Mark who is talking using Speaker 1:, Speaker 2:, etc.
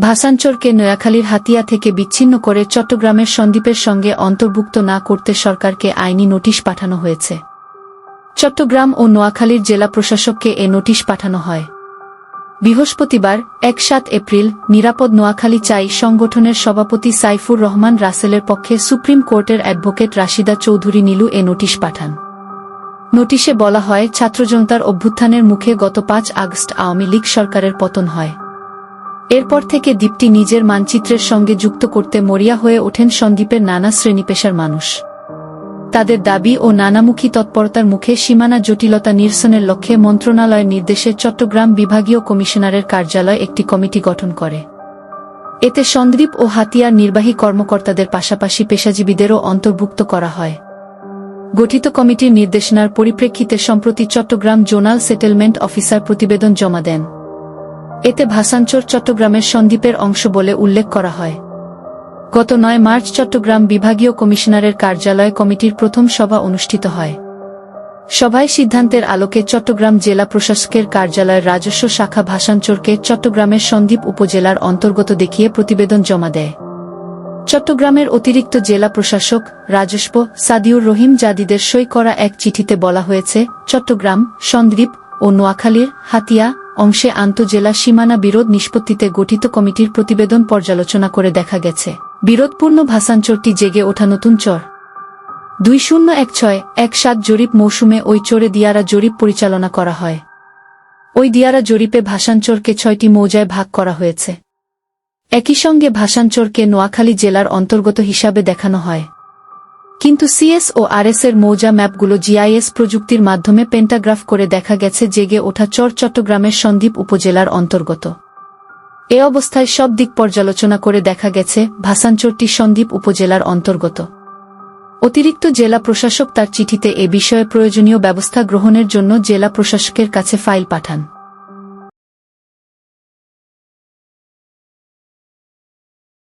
Speaker 1: ভাসানচরকে নয়াখালীর হাতিয়া থেকে বিচ্ছিন্ন করে চট্টগ্রামের সন্দ্বীপের সঙ্গে অন্তর্ভুক্ত না করতে সরকারকে আইনি নোটিশ পাঠানো হয়েছে। চট্টগ্রাম ও নোয়াখালীর জেলা প্রশাসককে এ নোটিশ পাঠানো হয়। বৃহস্পতিবার এক সাত এপ্রিল, নিরাপদ নোয়াখালী চাই সংগঠনের সভাপতি সাইফুর রহমান রাসেলের পক্ষে সুপ্রিম কোর্টের অ্যাডভোকেট রাশিদা চৌধুরী নীলু এ নোটিশ পাঠান। নোটিশে বলা হয়, ছাত্রজনতার অভ্যুত্থানের মুখে গত পাঁচ আগস্ট আওয়ামী লীগ সরকারের পতন হয়। এরপর থেকে দ্বীপটি নিজের মানচিত্রের সঙ্গে যুক্ত করতে মরিয়া হয়ে ওঠেন সন্দ্বীপের নানা শ্রেণি পেশার মানুষ। তাদের দাবি ও নানামুখী তৎপরতার মুখে সীমানা জটিলতা নিরসনের লক্ষ্যে মন্ত্রণালয়ের নির্দেশে চট্টগ্রাম বিভাগীয় কমিশনারের কার্যালয় একটি কমিটি গঠন করে। এতে সন্দ্বীপ ও হাতিয়ার নির্বাহী কর্মকর্তাদের পাশাপাশি পেশাজীবীদেরও অন্তর্ভুক্ত করা হয়। গঠিত কমিটির নির্দেশনার পরিপ্রেক্ষিতে সম্প্রতি চট্টগ্রাম জোনাল সেটেলমেন্ট অফিসার প্রতিবেদন জমা দেন। এতে ভাসানচর চট্টগ্রামের সন্দ্বীপের অংশ বলে উল্লেখ করা হয়। গত নয় মার্চ চট্টগ্রাম বিভাগীয় কমিশনারের কার্যালয়ে কমিটির প্রথম সভা অনুষ্ঠিত হয়। সভায় সিদ্ধান্তের আলোকে চট্টগ্রাম জেলা প্রশাসকের কার্যালয়ের রাজস্ব শাখা ভাসানচরকে চট্টগ্রামের সন্দ্বীপ উপজেলার অন্তর্গত দেখিয়ে প্রতিবেদন জমা দেয়। চট্টগ্রামের অতিরিক্ত জেলা প্রশাসক রাজস্ব সাদিউর রহিম জাদিদের সই করা এক চিঠিতে বলা হয়েছে, চট্টগ্রাম সন্দ্বীপ ও নোয়াখালীর হাতিয়া অংশে আন্তজেলা সীমানা বিরোধ নিষ্পত্তিতে গঠিত কমিটির প্রতিবেদন পর্যালোচনা করে দেখা গেছে। বিরোধপূর্ণ ভাসানচরটি জেগে ওঠা নতুন চর। দুই শূন্য এক ছয় এক সাত জরিপ মৌসুমে ওই চরে দিয়ারা জরিপ পরিচালনা করা হয়। ওই দিয়ারা জরিপে ভাসানচরকে ছয়টি মৌজায় ভাগ করা হয়েছে। একই সঙ্গে ভাসানচরকে নোয়াখালী জেলার অন্তর্গত হিসাবে দেখানো হয়। কিন্তু সিএস ও আরএস এর মৌজা ম্যাপগুলো জিআইএস প্রযুক্তির মাধ্যমে পেন্টাগ্রাফ করে দেখা গেছে জেগে ওঠা চর চট্টগ্রামের সন্দ্বীপ উপজেলার অন্তর্গত। এ অবস্থায় সব দিক পর্যালোচনা করে দেখা গেছে ভাসানচরটি সন্দ্বীপ উপজেলার অন্তর্গত। অতিরিক্ত জেলা প্রশাসক তার চিঠিতে এ বিষয়ে প্রয়োজনীয় ব্যবস্থা গ্রহণের জন্য জেলা প্রশাসকের কাছে ফাইল পাঠান।